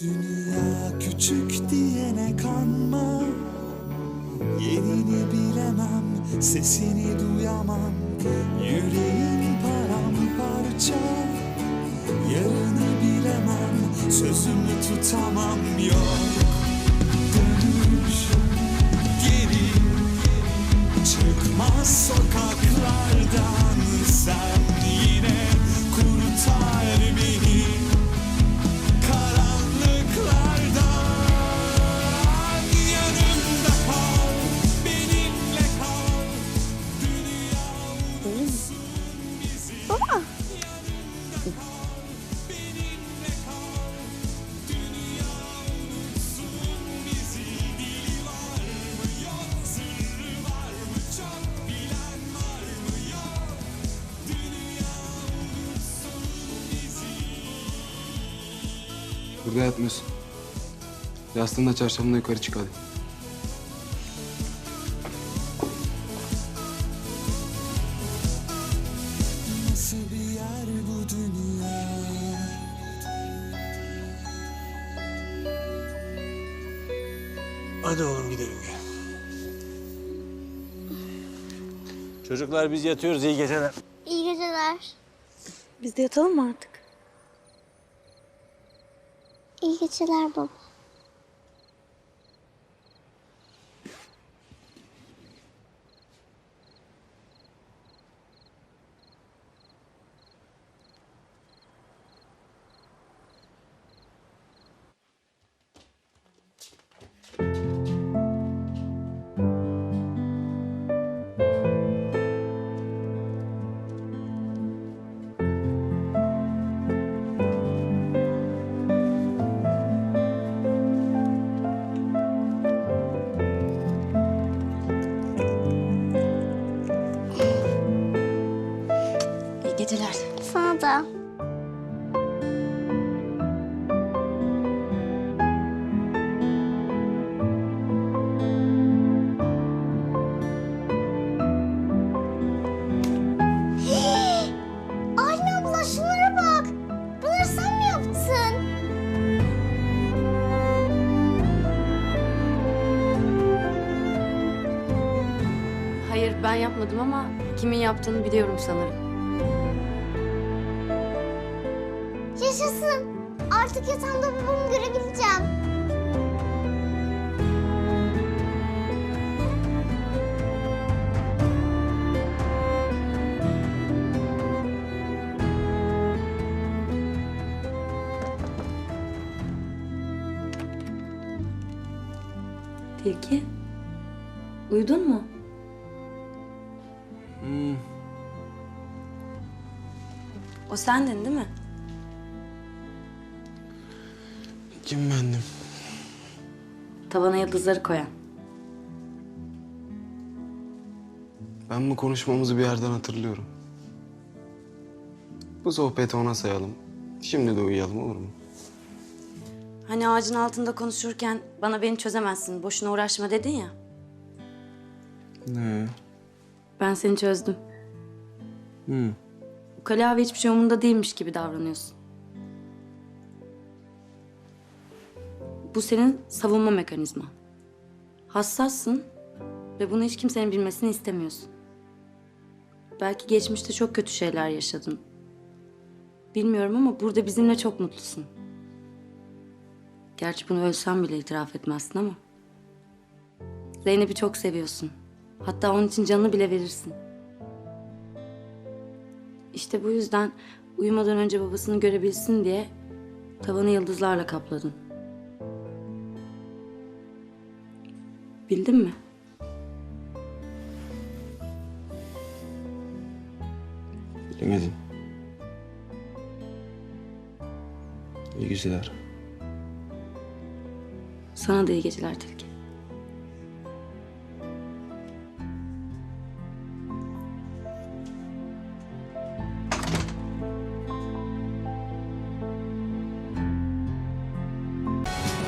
Dünya küçük diyene kanma. Yerini bilemem, sesini duyamam. Yüreğim paramparça. Yarını bilemem, sözümü tutamam. Yok Burada yatmıyorsun. Yastığında çarşafında yukarı çık hadi. Nasıl bir yer bu dünya? Hadi oğlum gidelim gel. Çocuklar biz yatıyoruz iyi geceler. İyi geceler. Biz de yatalım mı artık? İyi geceler baba. Geceler. Sana da. Hayır ben yapmadım ama kimin yaptığını biliyorum sanırım. Yaşasın. Artık yatağımda babamı görebileceğim. Tilki. Uyudun mu? O sendin değil mi? Kim bendim? Tavana yıldızları koyan. Ben bu konuşmamızı bir yerden hatırlıyorum. Bu sohbeti ona sayalım. Şimdi de uyuyalım olur mu? Hani ağacın altında konuşurken bana beni çözemezsin, boşuna uğraşma dedin ya. Ne? Ben seni çözdüm. Hı. Ukala abi hiçbir şey umurunda değilmiş gibi davranıyorsun. Bu senin savunma mekanizman. Hassassın ve bunu hiç kimsenin bilmesini istemiyorsun. Belki geçmişte çok kötü şeyler yaşadın. Bilmiyorum ama burada bizimle çok mutlusun. Gerçi bunu ölsen bile itiraf etmezsin ama. Zeynep'i çok seviyorsun. Hatta onun için canını bile verirsin. İşte bu yüzden uyumadan önce babasını görebilsin diye tavanı yıldızlarla kapladın. Bildin mi? Bilemedim. İyi geceler. Sana da iyi geceler Tilki.